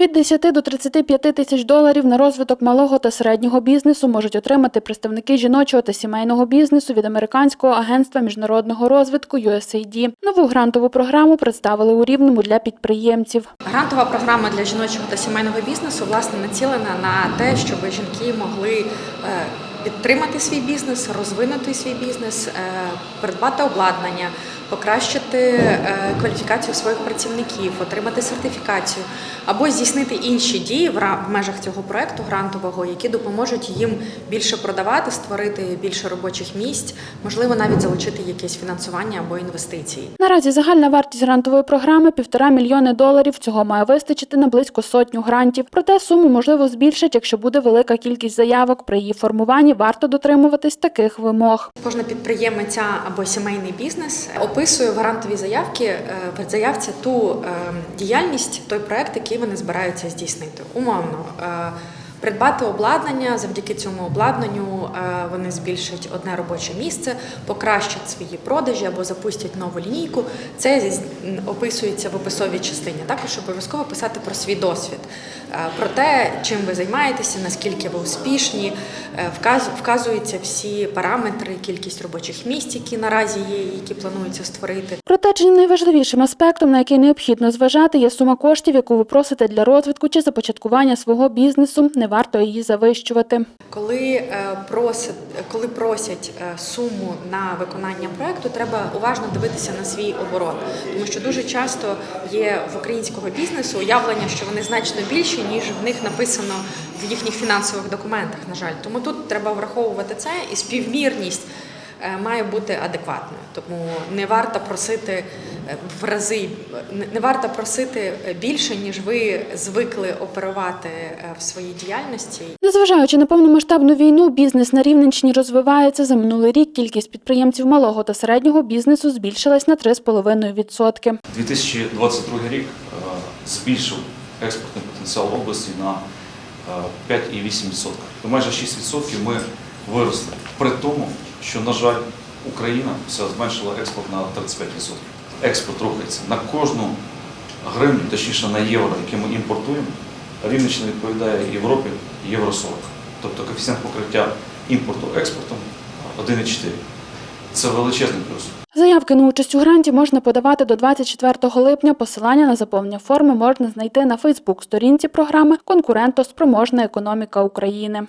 Від 10 до 35 тисяч доларів на розвиток малого та середнього бізнесу можуть отримати представники жіночого та сімейного бізнесу від американського агентства міжнародного розвитку USAID. Нову грантову програму представили у Рівному для підприємців. Грантова програма для жіночого та сімейного бізнесу власне націлена на те, щоб жінки могли е, підтримати свій бізнес, розвинути свій бізнес, е, придбати обладнання, покращити е, кваліфікацію своїх працівників, отримати сертифікацію або здійснити інші дії в межах цього проекту грантового, які допоможуть їм більше продавати, створити більше робочих місць, можливо, навіть залучити якесь фінансування або інвестиції. Наразі загальна вартість грантової програми півтора мільйони доларів. Цього має вистачити на близько сотню грантів. Проте суму можливо збільшать, якщо буде велика кількість заявок. При її формуванні варто дотримуватись таких вимог. Кожна підприємиця або сімейний бізнес описує в грантовій заявці е, в заявці ту е, діяльність, той проект, який вони збираються здійснити. Умовно. Придбати обладнання завдяки цьому обладнанню е, вони збільшать одне робоче місце, покращать свої продажі або запустять нову лінійку. Це описується в описовій частині. Також обов'язково писати про свій досвід, е, про те, чим ви займаєтеся, наскільки ви успішні. Е, вказ- Вказуються всі параметри, кількість робочих місць, які наразі є, які планується створити. Проте чи найважливішим аспектом, на який необхідно зважати, є сума коштів, яку ви просите для розвитку чи започаткування свого бізнесу. Варто її завищувати. Коли е, просять, коли просять е, суму на виконання проекту, треба уважно дивитися на свій оборот, тому що дуже часто є в українського бізнесу уявлення, що вони значно більші, ніж в них написано в їхніх фінансових документах. На жаль, тому тут треба враховувати це і співмірність. Е, Має бути адекватною, тому не варто просити е, в рази не- варто просити більше, ніж ви звикли оперувати е, в своїй діяльності. Незважаючи на повномасштабну війну, бізнес на Рівненщині розвивається. За минулий рік кількість підприємців малого та середнього бізнесу збільшилась на 3,5%. 2022 рік збільшив експортний потенціал області на е, 5,8%. До майже 6% ми виросли. При тому, що, на жаль, Україна все зменшила експорт на 35%. Експорт рухається на кожну гривню, точніше на євро, яке ми імпортуємо. Рівненщина відповідає Європі євро 40. Тобто коефіцієнт покриття імпорту експортом 1,4. Це величезний плюс. Заявки на участь у гранті можна подавати до 24 липня. Посилання на заповнення форми можна знайти на Фейсбук-сторінці програми Конкурентоспроможна економіка України.